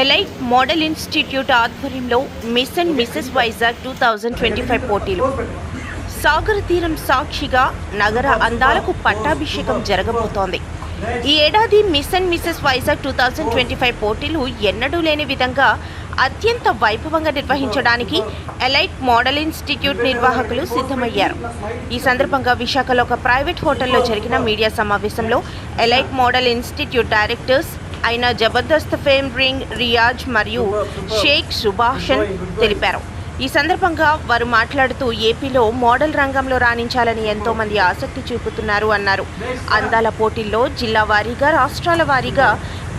Elite model institute ఆధ్వర్యంలో Miss and Mrs Vizag two thousand twenty five పోటీలు. సాగర తీరం సాక్షిగా నగర అందాలకు పట్టాభిషేకం జరగబోతోంది. ఈ ఏడాది Miss and Mrs Vizag two thousand twenty five పోటీలు ఎన్నడూ లేని విధంగా అత్యంత వైభవంగా నిర్వహించడానికి ఎలైట్ మోడల్ ఇన్స్టిట్యూట్ నిర్వాహకులు సిద్ధమయ్యారు. ఈ సందర్భంగా విశాఖలో ఒక ప్రైవేట్ హోటల్లో జరిగిన మీడియా సమావేశంలో ఎలైట్ మోడల్ ఇన్స్టిట్యూట్ డైరెక్టర్స్ అయిన జబర్దస్త్ ఫేమ్ రింగ్ రియాజ్ మరియు షేక్ సుభాషన్ తెలిపారు. ఈ సందర్భంగా వారు మాట్లాడుతూ ఏపీలో మోడల్ రంగంలో రాణించాలని ఎంతోమంది ఆసక్తి చూపుతున్నారు అన్నారు. అందాల పోటీల్లో జిల్లా వారీగా రాష్ట్రాల వారీగా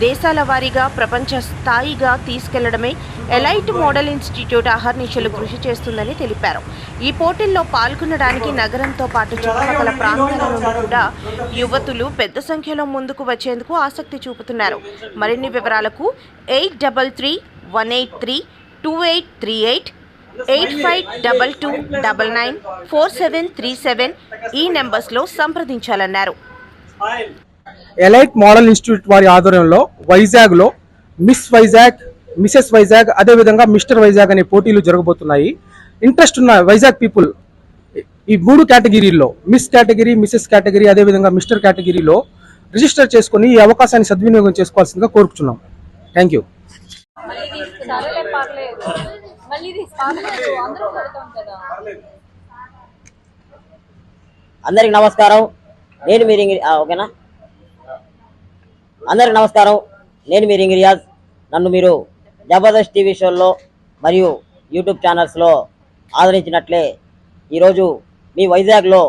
దేశాల వారీగా ప్రపంచ స్థాయిగా తీసుకెళ్ళడమే ఎలైట్ మోడల్ ఇన్స్టిట్యూట్ అహర్నిశలు కృషి చేస్తుందని తెలిపారు. ఈ పోటీల్లో పాల్గొనడానికి నగరంతో పాటు చుట్టుపక్కల ప్రాంతాల నుండి కూడా యువతులు పెద్ద సంఖ్యలో ముందుకు వచ్చేందుకు ఆసక్తి చూపుతున్నారు. మరిన్ని వివరాలకు eight double three one eight three two eight three eight eight five double two double nine four seven three seven ఈ నెంబర్స్లో సంప్రదించాలన్నారు. ఎలైట్ మోడల్ ఇన్స్టిట్యూట్ వారి ఆధ్వర్యంలో వైజాగ్లో మిస్ వైజాగ్ మిసెస్ వైజాగ్ అదేవిధంగా మిస్టర్ వైజాగ్ అనే పోటీలు జరగబోతున్నాయి. ఇంట్రెస్ట్ ఉన్న వైజాగ్ పీపుల్ ఈ మూడు కేటగిరీల్లో మిస్ కేటగిరీ మిసెస్ కేటగిరీ అదేవిధంగా మిస్టర్ కేటగిరీలో రిజిస్టర్ చేసుకుని ఈ అవకాశాన్ని సద్వినియోగం చేసుకోవాల్సిందిగా కోరుకుంటున్నాం థ్యాంక్ యూ అందరికి నమస్కారం. నేను మీరు ఓకేనా? అందరికి నమస్కారం. నేను మీ రింగ్ రియాజ్. నన్ను మీరు జబర్దస్త్ టీవీ షోల్లో మరియు యూట్యూబ్ ఛానల్స్లో ఆదరించినట్లే ఈరోజు మీ వైజాగ్లో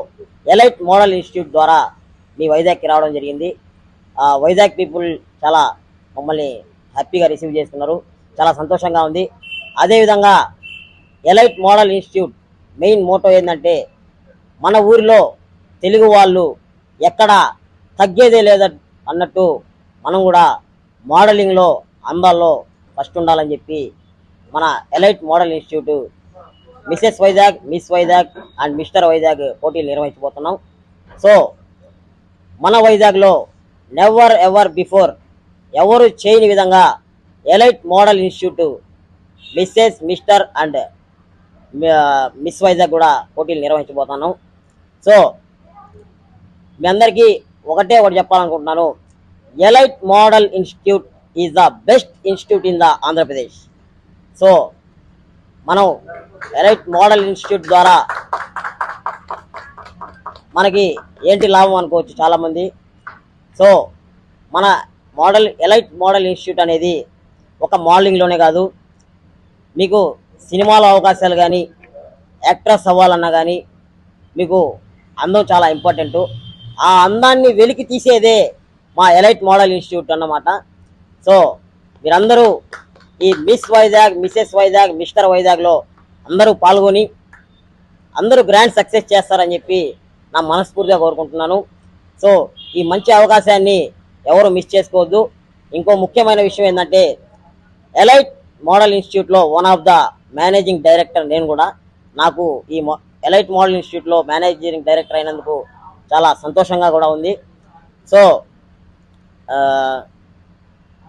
ఎలైట్ మోడల్ ఇన్స్టిట్యూట్ ద్వారా మీ వైజాగ్కి రావడం జరిగింది. ఆ, వైజాగ్ పీపుల్ చాలా మమ్మల్ని హ్యాపీగా రిసీవ్ చేసుకున్నారు చాలా సంతోషంగా ఉంది. అదేవిధంగా elite model institute main motto ఏంటంటే మన ఊరిలో తెలుగు వాళ్ళు ఎక్కడ తగ్గేదే లేద అన్నట్టు మనం కూడా మోడలింగ్లో అందాల్లో ఫస్ట్ ఉండాలని చెప్పి మన elite model institute Mrs Vizag miss Vizag and mister Vizag పోటీలు నిర్వహించబోతున్నాం. సో మన వైజాగ్లో నెవర్ ఎవర్ బిఫోర్ ఎవరు చేయని విధంగా elite model institute Mrs Mr and Miss Vizag కూడా పోటీలు నిర్వహించబోతున్నాం. సో మీ అందరికీ ఒకటే ఒకటి చెప్పాలనుకుంటున్నాను. Elite model institute is the best institute in the Andhra Pradesh so మనం ఎలైట్ మోడల్ ఇన్స్టిట్యూట్ ద్వారా మనకి ఏంటి లాభం అనుకోవచ్చు చాలామంది. సో మన మోడల్ ఎలైట్ మోడల్ ఇన్స్టిట్యూట్ అనేది ఒక మోడలింగ్లోనే కాదు. మీకు సినిమాలో అవకాశాలు కానీ యాక్ట్రెస్ అవ్వాలన్నా కానీ మీకు అందం చాలా ఇంపార్టెంట్ ఆ అందాన్ని వెలికి తీసేదే మా ఎలైట్ మోడల్ ఇన్స్టిట్యూట్ అన్నమాట. సో మీరందరూ ఈ miss Vizag Mrs Vizag mister వైజాగ్లో అందరూ పాల్గొని అందరూ గ్రాండ్ సక్సెస్ చేస్తారని చెప్పి నా మనస్ఫూర్తిగా కోరుకుంటున్నాను. సో ఈ మంచి అవకాశాన్ని ఎవరు మిస్ చేసుకోవద్దు. ఇంకో ముఖ్యమైన విషయం ఏంటంటే ఎలైట్ మోడల్ ఇన్స్టిట్యూట్లో one of the managing director నేను కూడా. నాకు ఈ ఎలైట్ మోడల్ ఇన్స్టిట్యూట్లో మేనేజింగ్ డైరెక్టర్ అయినందుకు చాలా సంతోషంగా కూడా ఉంది. సో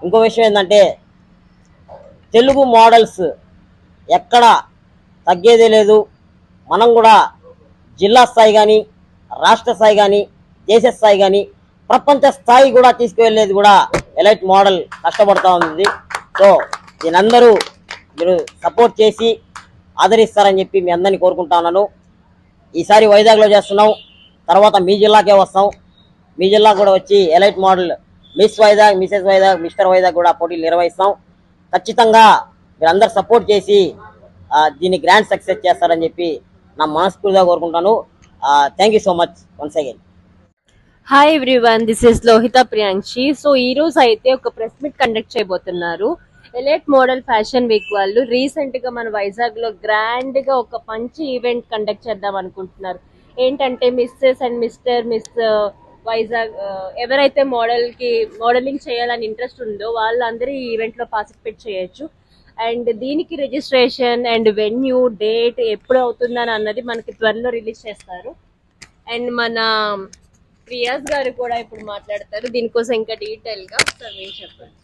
ఇంకో విషయం ఏంటంటే తెలుగు మోడల్స్ ఎక్కడ తగ్గేదే లేదు. మనం కూడా జిల్లా స్థాయి కానీ రాష్ట్ర స్థాయి కానీ దేశ స్థాయి కానీ ప్రపంచ స్థాయి కూడా తీసుకువెళ్ళేది కూడా ఎలైట్ మోడల్ కష్టపడుతూ ఉంది. సో దీనందరూ మీరు సపోర్ట్ చేసి ఆదరిస్తారని చెప్పి మీ అందరినీ కోరుకుంటా ఉన్నాను. ఈసారి వైజాగ్లో చేస్తున్నాం. తర్వాత మీ జిల్లాకే వస్తాం. మీ జిల్లా కూడా వచ్చి elite model miss Vizag Mrs Vizag mister Vizag కూడా పోటీలు నిర్వహిస్తాం. ఖచ్చితంగా మీరందరూ సపోర్ట్ చేసి దీన్ని గ్రాండ్ సక్సెస్ చేస్తారని చెప్పి నా మనస్ఫూర్తిగా కోరుకుంటాను. Thank you so much once again hi everyone this is Lohitha Priyankshi so ఈ రోజు అయితే ఒక ప్రెస్ మీట్ కండక్ట్ చేయబోతున్నారు. ఎలెట్ మోడల్ ఫ్యాషన్ వీక్ వాళ్ళు రీసెంట్గా మన వైజాగ్లో గ్రాండ్గా ఒక మంచి ఈవెంట్ కండక్ట్ చేద్దాం అనుకుంటున్నారు. ఏంటంటే Mrs and mister miss Vizag ఎవరైతే మోడల్కి మోడలింగ్ చేయాలని ఇంట్రెస్ట్ ఉందో వాళ్ళందరూ ఈ ఈవెంట్లో పార్టిసిపేట్ చేయొచ్చు. అండ్ దీనికి రిజిస్ట్రేషన్ అండ్ వెన్యూ డేట్ ఎప్పుడు అవుతుందని అన్నది మనకి త్వరలో రిలీజ్ చేస్తారు. అండ్ మన ప్రియాస్ గారు కూడా ఇప్పుడు మాట్లాడతారు. దీనికోసం ఇంకా డీటెయిల్గా మీరు చెప్పండి.